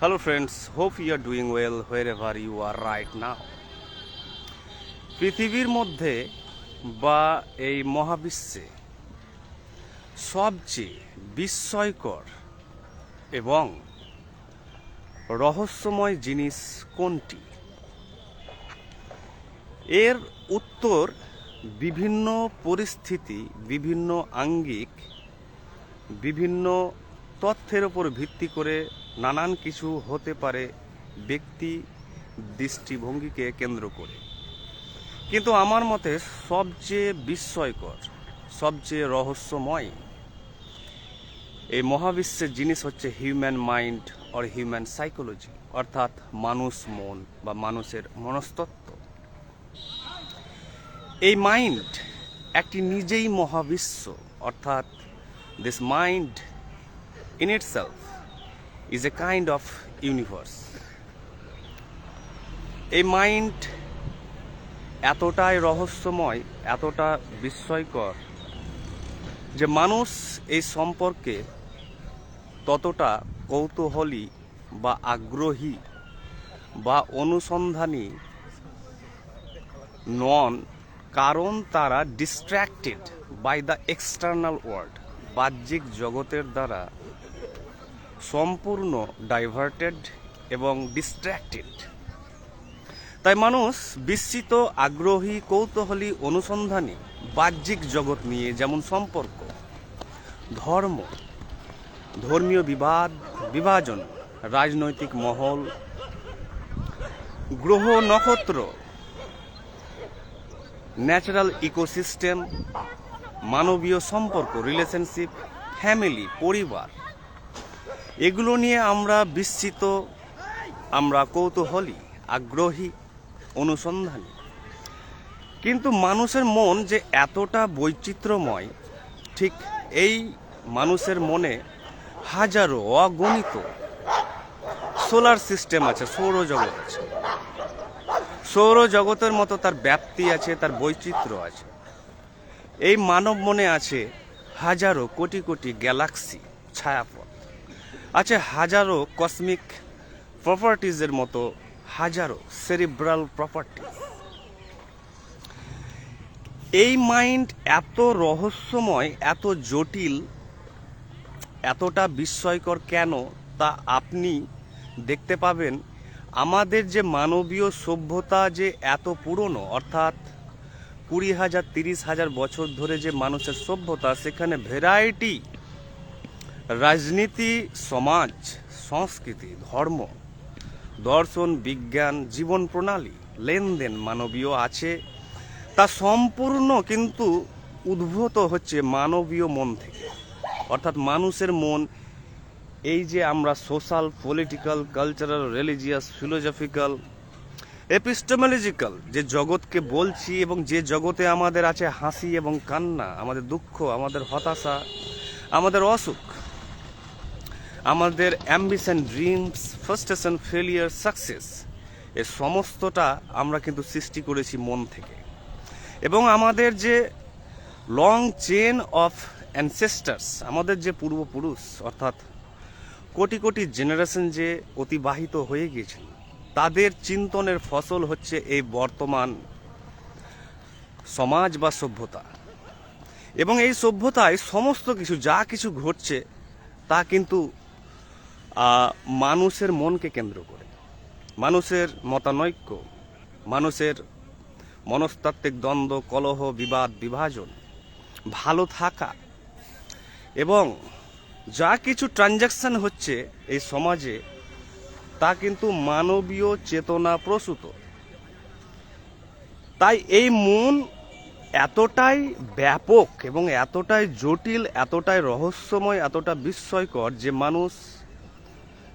Hello, friends. Hope you are doing well wherever you are right now. পৃথিবীর মধ্যে বা এই মহাবিশ্বে সবচেয়ে বিস্ময়কর এবং রহস্যময় জিনিস কোনটি এর উত্তর বিভিন্ন পরিস্থিতি বিভিন্ন আঙ্গিক বিভিন্ন তথ্যের উপর ভিত্তি করে নানান কিছু হতে পারে ব্যক্তি দৃষ্টিভঙ্গিকে কেন্দ্র করে। কিন্তু আমার মতে সবচেয়ে বিস্ময়কর, সবচেয়ে রহস্যময় এই মহাবিশ্বের জিনিস হচ্ছে human mind or human psychology অর্থাৎ মানুষ মন বা মানুষের মনস্তত্ত্ব। এই মাইন্ড একটি নিজেই মহাবিশ্ব, অর্থাৎ this mind in itself is a kind of universe এই মাইন্ড এতটাই রহস্যময়, এতটা বিস্ময়কর যে মানুষ এই সম্পর্কে ততটা কৌতূহলী বা আগ্রহী বা অনুসন্ধানী নন, কারণ তারা distracted by the external world বাহ্যিক জগতের দ্বারা সম্পূর্ণ ডাইভার্টেড এবং ডিস্ট্র্যাক্টেড তাই মানুষ বিস্মিত, আগ্রহী, কৌতূহলী, অনুসন্ধানী, বাহ্যিক জগৎ নিয়ে যেমন সম্পর্ক, ধর্ম, ধর্মীয় বিবাদ, বিভাজন, রাজনৈতিক মহল, গ্রহ, নক্ষত্র ন্যাচারাল ইকোসিস্টেম মানবীয় সম্পর্ক রিলেশনশিপ ফ্যামিলি পরিবার এগুলো নিয়ে আমরা বিস্মিত আমরা কৌতূহলী, আগ্রহী, অনুসন্ধানী। কিন্তু মানুষের মন যে এতটা বৈচিত্র্যময়, ঠিক এই মানুষের মনে হাজারো অগণিত সোলার সিস্টেম আছে, সৌরজগৎ আছে। সৌরজগতের মতো তার ব্যাপ্তি আছে, তার বৈচিত্র্য আছে। এই মানব মনে আছে হাজারো কোটি কোটি গ্যালাক্সি ছায়াপথ। আছে হাজারো কসমিক প্রপার্টিজের মতো হাজারো সেরিব্রাল প্রপার্টিজ এই মাইন্ড এত রহস্যময়, এত জটিল, এতটা বিস্ময়কর কেন তা আপনি দেখতে পাবেন। আমাদের যে মানবীয় সভ্যতা যে এত পুরনো, অর্থাৎ কুড়ি হাজার, তিরিশ হাজার বছর ধরে যে মানুষের সভ্যতা, সেখানে ভ্যারাইটি রাজনীতি, সমাজ, সংস্কৃতি, ধর্ম, দর্শন, বিজ্ঞান, জীবন প্রণালী, লেনদেন মানবীয় আছে। তা সম্পূর্ণ কিন্তু উদ্ভূত হচ্ছে মানবীয় মন থেকে। অর্থাৎ মানুষের মন, এই যে আমরা social, political, cultural, religious, philosophical, epistemological, যে জগৎকে বলছি এবং যে জগতে আমাদের আছে হাসি এবং কান্না, আমাদের দুঃখ, আমাদের হতাশা, আমাদের অসুখ আমাদের ambition dreams frustration failure success এ সমস্তটা আমরা কিন্তু সৃষ্টি করেছি মন থেকে। এবং আমাদের যে লং চেন অফ অ্যানসেস্টার্স আমাদের যে পূর্বপুরুষ, অর্থাৎ কোটি কোটি জেনারেশন যে অতিবাহিত হয়ে গিয়েছিল তাদের চিন্তনের ফসল হচ্ছে এই বর্তমান সমাজ বা সভ্যতা। এবং এই সভ্যতায় সমস্ত কিছু, যা কিছু ঘটছে, তা কিন্তু মানুষের মনকে কেন্দ্র করে। মানুষের মতানৈক্য, মানুষের মনস্তাত্ত্বিক দ্বন্দ্ব, কলহ, বিবাদ, বিভাজন, ভালো থাকা এবং যা কিছু ট্রানজ্যাকশন হচ্ছে এই সমাজে, তা কিন্তু মানবীয় চেতনা প্রসূত। তাই এই মন এতটাই ব্যাপক এবং এতটাই জটিল, এতটাই রহস্যময়, এতটা বিস্ময়কর যে মানুষ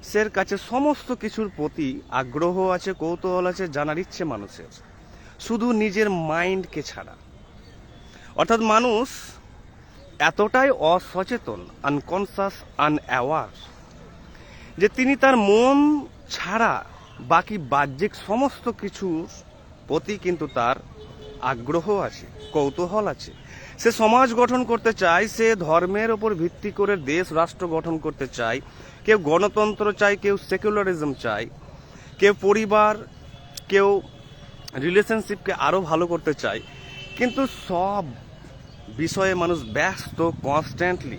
সের কাছে সমস্ত কিছুর প্রতি আগ্রহ আছে, কৌতূহল আছে, জানার ইচ্ছে মানুষের শুধু নিজের মাইন্ডকে ছাড়া। অর্থাৎ মানুষ এতটাই অসচেতন আনকনসাস আনঅ্যাওয়ার যে তিনি তার মন ছাড়া বাকি বাহ্যিক সমস্ত কিছুর প্রতি কিন্তু তার আগ্রহ আছে, কৌতূহল আছে। সে সমাজ গঠন করতে চায়, সে ধর্মের ওপর ভিত্তি করে দেশ, রাষ্ট্র গঠন করতে চায়। কেউ গণতন্ত্র চায়, কেউ সেকুলারিজম চায়। কেউ পরিবার, কেউ রিলেশনশিপকে আরও ভালো করতে চায়। কিন্তু সব বিষয়ে মানুষ ব্যস্ত কনস্ট্যান্টলি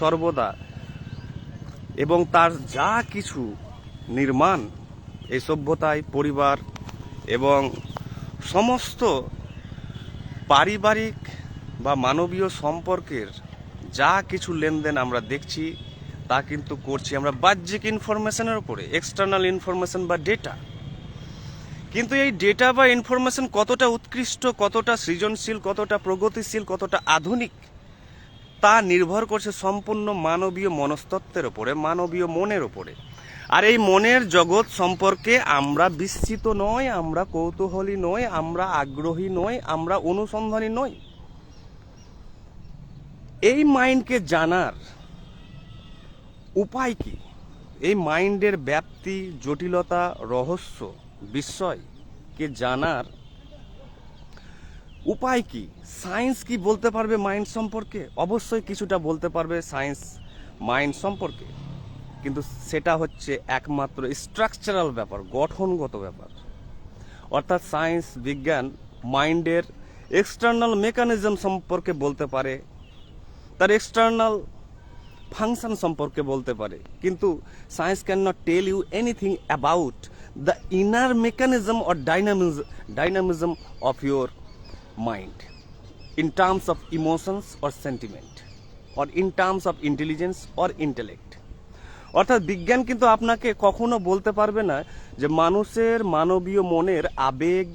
সর্বদা। এবং তার যা কিছু নির্মাণ, এই সভ্যতায়, পরিবার এবং সমস্ত পারিবারিক বা মানবীয় সম্পর্কের যা কিছু লেনদেন আমরা দেখছি, তা কিন্তু করছি আমরা বাহ্যিক ইনফরমেশনের উপরে এক্সটার্নাল ইনফরমেশন বা ডেটা কিন্তু এই ডেটা বা ইনফরমেশন কতটা উৎকৃষ্ট, কতটা সৃজনশীল, কতটা প্রগতিশীল, কতটা আধুনিক, তা নির্ভর করছে সম্পূর্ণ মানবীয় মনস্তত্ত্বের ওপরে মানবীয় মনের ওপরে আর এই মনের জগৎ সম্পর্কে আমরা বিস্মিত নয়, আমরা কৌতূহলী নয়, আমরা আগ্রহী নয়, আমরা অনুসন্ধানী নই। এই মাইন্ডকে জানার উপায় কি? এই মাইন্ডের ব্যাপ্তি, জটিলতা, রহস্য, বিস্ময়কে জানার উপায় কি? সায়েন্স কি বলতে পারবে মাইন্ড সম্পর্কে? অবশ্যই কিছুটা বলতে পারবে সায়েন্স মাইন্ড সম্পর্কে। কিন্তু সেটা হচ্ছে একমাত্র স্ট্রাকচারাল ব্যাপার, গঠনগত ব্যাপার। অর্থাৎ সায়েন্স, বিজ্ঞান মাইন্ডের এক্সটার্নাল মেকানিজম সম্পর্কে বলতে পারে তার এক্সটার্নাল ফাংশন সম্পর্কে বলতে পারে। কিন্তু science can not tell you anything about the inner mechanism or dynamism dynamism of your mind in terms of emotions or sentiment or in terms of intelligence or intellect অর্থাৎ বিজ্ঞান কিন্তু আপনাকে কখনো বলতে পারবে না যে মানুষের মানবীয় মনের আবেগ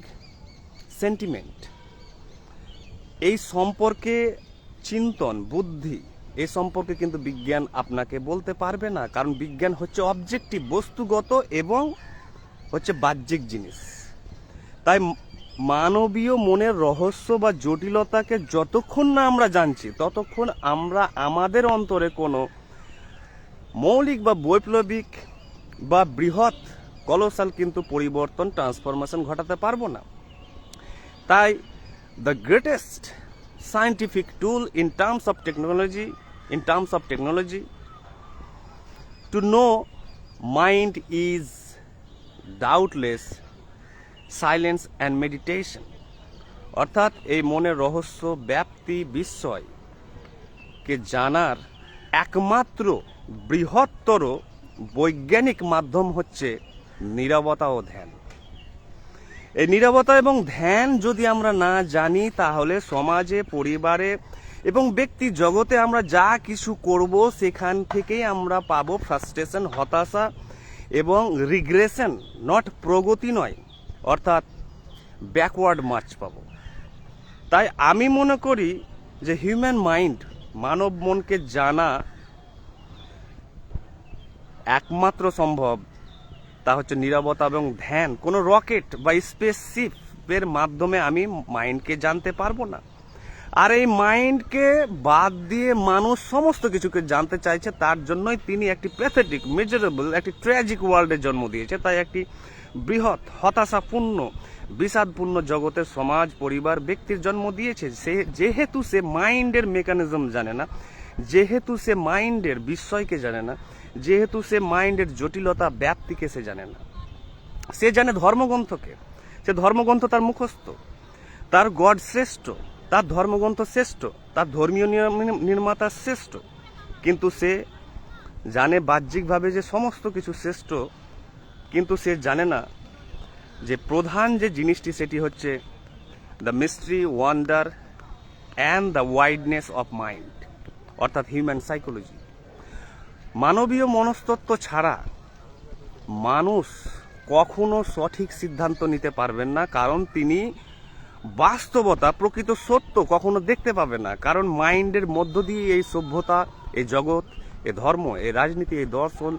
সেন্টিমেন্ট এই সম্পর্কে চিন্তন, বুদ্ধি, এ সম্পর্কে কিন্তু বিজ্ঞান আপনাকে বলতে পারবে না, কারণ বিজ্ঞান হচ্ছে অবজেক্টিভ বস্তুগত এবং হচ্ছে বাহ্যিক জিনিস। তাই মানবীয় মনের রহস্য বা জটিলতাকে যতক্ষণ না আমরা জানছি, ততক্ষণ আমরা আমাদের অন্তরে কোনো মৌলিক বা বৈপ্লবিক বা বৃহৎ, কলসাল কিন্তু পরিবর্তন ট্রান্সফরমেশন ঘটাতে পারব না। তাই the greatest scientific tool in terms of technology in terms of technology to know mind is doubtless silence and meditation অর্থাৎ এই মনের রহস্য, ব্যাপ্তি বিস্ময়কে জানার একমাত্র বৃহত্তর বৈজ্ঞানিক মাধ্যম হচ্ছে নীরবতা ও ধ্যান। এই নীরবতা এবং ধ্যান যদি আমরা না জানি, তাহলে সমাজে, পরিবারে এবং ব্যক্তি জগতে আমরা যা কিছু করব, সেখান থেকেই আমরা পাবো ফ্রাস্ট্রেশন হতাশা এবং রিগ্রেশন নট প্রগতি নয়, অর্থাৎ ব্যাকওয়ার্ড মার্চ পাবো। তাই আমি মনে করি যে হিউম্যান মাইন্ড মানব মনকে জানা একমাত্র সম্ভব তা হচ্ছে নিরাপত্তা এবং ধ্যান কোনো রকেট বা স্পেসশিপের মাধ্যমে আমি মাইন্ডকে জানতে পারব না। আর এই মাইন্ডকে বাদ দিয়ে মানুষ সমস্ত কিছুকে জানতে চাইছে, তার জন্যই তিনি একটি প্যাথেটিক মেজারেবল একটি ট্র্যাজিক ওয়ার্ল্ডে জন্ম দিয়েছে। তাই একটি বৃহৎ, হতাশাপূর্ণ, বিষাদপূর্ণ জগতের সমাজ, পরিবার, ব্যক্তির জন্ম দিয়েছে। সে, যেহেতু সে মাইন্ডের মেকানিজম জানে না, যেহেতু সে মাইন্ডের বিস্ময়কে জানে না যেহেতু সে মাইন্ডের জটিলতা ব্যাপ্তিকে সে জানে না। সে জানে ধর্মগ্রন্থকে। সে ধর্মগ্রন্থ তার মুখস্থ। তার গড শ্রেষ্ঠ, তার ধর্মগ্রন্থ শ্রেষ্ঠ, তার ধর্মীয় নির্মাতা শ্রেষ্ঠ। কিন্তু সে জানে বাহ্যিকভাবে যে সমস্ত কিছু শ্রেষ্ঠ, কিন্তু সে জানে না যে প্রধান যে জিনিসটি সেটি হচ্ছে the mystery wonder and the wideness of mind অর্থাৎ হিউম্যান সাইকোলজি মানবীয় মনস্তত্ত্ব ছাড়া মানুষ কখনো সঠিক সিদ্ধান্ত নিতে পারবেন না, কারণ তিনি বাস্তবতা, প্রকৃত সত্য কখনো দেখতে পাবে না। কারণ মাইন্ডের মধ্য দিয়ে এই সভ্যতা, এই জগৎ, এ ধর্ম, এ রাজনীতি এই দর্শন,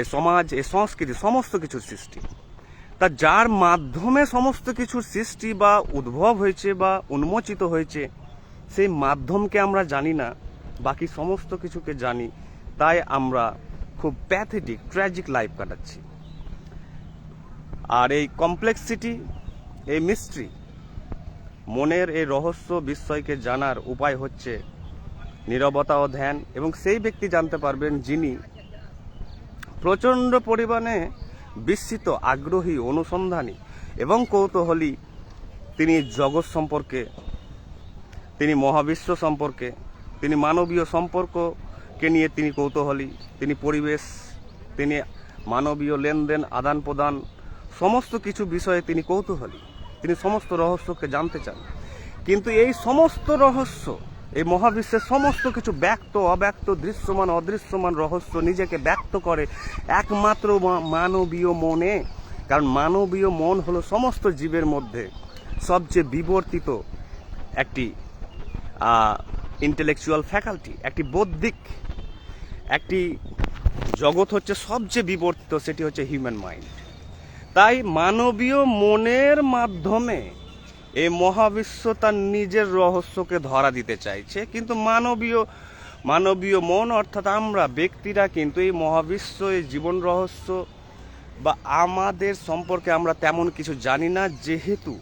এ সমাজ, এ সংস্কৃতি, সমস্ত কিছুর সৃষ্টি। তা যার মাধ্যমে সমস্ত কিছুর সৃষ্টি বা উদ্ভব হয়েছে বা উন্মোচিত হয়েছে, সেই মাধ্যমকে আমরা জানি না, বাকি সমস্ত কিছুকে জানি। তাই আমরা খুব প্যাথেটিক ট্র্যাজিক লাইফ কাটাচ্ছি। আর এই কমপ্লেক্সিটি এই মিস্ট্রি মনের এই রহস্য বিস্ময়কে জানার উপায় হচ্ছে নীরবতা ও ধ্যান এবং সেই ব্যক্তি জানতে পারবেন যিনি প্রচণ্ড পরিমাণে বিস্মিত, আগ্রহী, অনুসন্ধানী এবং কৌতূহলী। তিনি জগৎ সম্পর্কে, তিনি মহাবিশ্ব সম্পর্কে, তিনি মানবীয় সম্পর্ককে নিয়ে তিনি কৌতূহলী, তিনি পরিবেশ, তিনি মানবীয় লেনদেন, আদান প্রদান, সমস্ত কিছু বিষয়ে তিনি কৌতূহলী। তিনি সমস্ত রহস্যকে জানতে চান। কিন্তু এই সমস্ত রহস্য, এই মহাবিশ্বের সমস্ত কিছু ব্যক্ত, অব্যক্ত, দৃশ্যমান, অদৃশ্যমান রহস্য নিজেকে ব্যক্ত করে একমাত্র মানবীয় মনে। কারণ মানবীয় মন হলো সমস্ত জীবের মধ্যে সবচেয়ে বিবর্তিত একটি ইন্টেলেকচুয়াল ফ্যাকাল্টি একটি বৌদ্ধিক একটি জগৎ হচ্ছে সবচেয়ে বিবর্তিত, সেটি হচ্ছে হিউম্যান মাইন্ড তাই মানবীয় মনের মাধ্যমে এই মহাবিশ্ব তার নিজের রহস্যকে ধরা দিতে চাইছে। কিন্তু মানবীয় মানবীয় মন অর্থাৎ আমরা, ব্যক্তিরা কিন্তু এই মহাবিশ্ব, এই জীবন রহস্য বা আমাদের সম্পর্কে আমরা তেমন কিছু জানি না। যেহেতু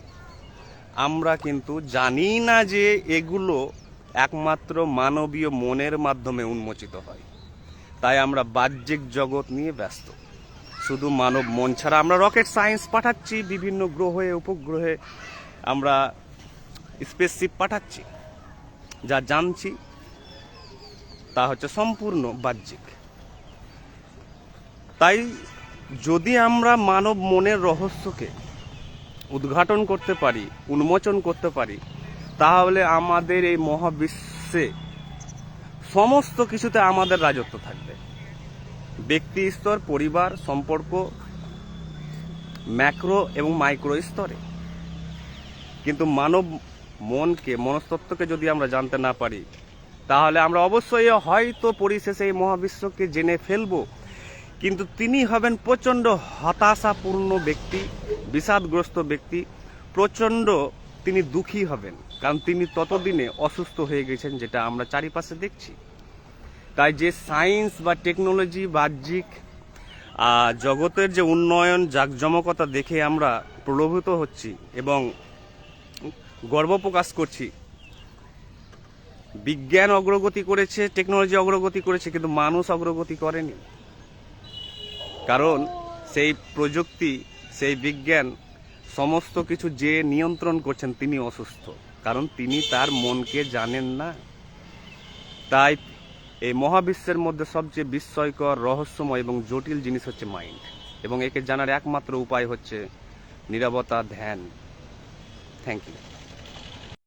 আমরা কিন্তু জানি না যে এগুলো একমাত্র মানবীয় মনের মাধ্যমে উন্মোচিত হয়। তাই আমরা বাহ্যিক জগৎ নিয়ে ব্যস্ত। শুধু মানব মন ছাড়া আমরা রকেট সায়েন্স পাঠাচ্ছি, বিভিন্ন গ্রহে, উপগ্রহে আমরা স্পেসশিপ পাঠাচ্ছি, যা জানছি, তা হচ্ছে সম্পূর্ণ বাহ্যিক। তাই যদি আমরা মানব মনের রহস্যকে উদ্ঘাটন করতে পারি, উন্মোচন করতে পারি, তাহলে আমাদের এই মহাবিশ্বে সমস্ত কিছুতে আমাদের রাজত্ব থাকবে। ব্যক্তি স্তর, পরিবার, সম্পর্ক, ম্যাক্রো এবং মাইক্রো স্তরে। কিন্তু মানব মনকে, মনস্তত্ত্বকে যদি আমরা জানতে না পারি, তাহলে আমরা অবশ্যই হয়তো পরিশেষে এই মহাবিশ্বকে জেনে ফেলব। কিন্তু তিনি হবেন প্রচণ্ড হতাশাপূর্ণ ব্যক্তি, বিষাদগ্রস্ত ব্যক্তি, প্রচণ্ড তিনি দুঃখী হবেন, কারণ তিনি ততদিনে অসুস্থ হয়ে গেছেন যেটা আমরা চারিপাশে দেখছি। তাই যে সায়েন্স বা টেকনোলজি, বাহ্যিক জগতের যে উন্নয়ন, জাকজমকতা দেখে আমরা প্রলোভিত হচ্ছি এবং গর্ব প্রকাশ করছি। বিজ্ঞান অগ্রগতি করেছে, টেকনোলজি অগ্রগতি করেছে, কিন্তু মানুষ অগ্রগতি করেনি। কারণ সেই প্রযুক্তি, সেই বিজ্ঞান সমস্ত কিছু যে নিয়ন্ত্রণ করছেন তিনি অসুস্থ। কারণ তিনি তার মনকে জানেন না। তাই এই মহাবিশ্বের মধ্যে সবচেয়ে বিস্ময়কর, রহস্যময় এবং জটিল জিনিস হচ্ছে মাইন্ড। এবং একে জানার একমাত্র উপায় হচ্ছে নিরবতা, ধ্যান। Thank you.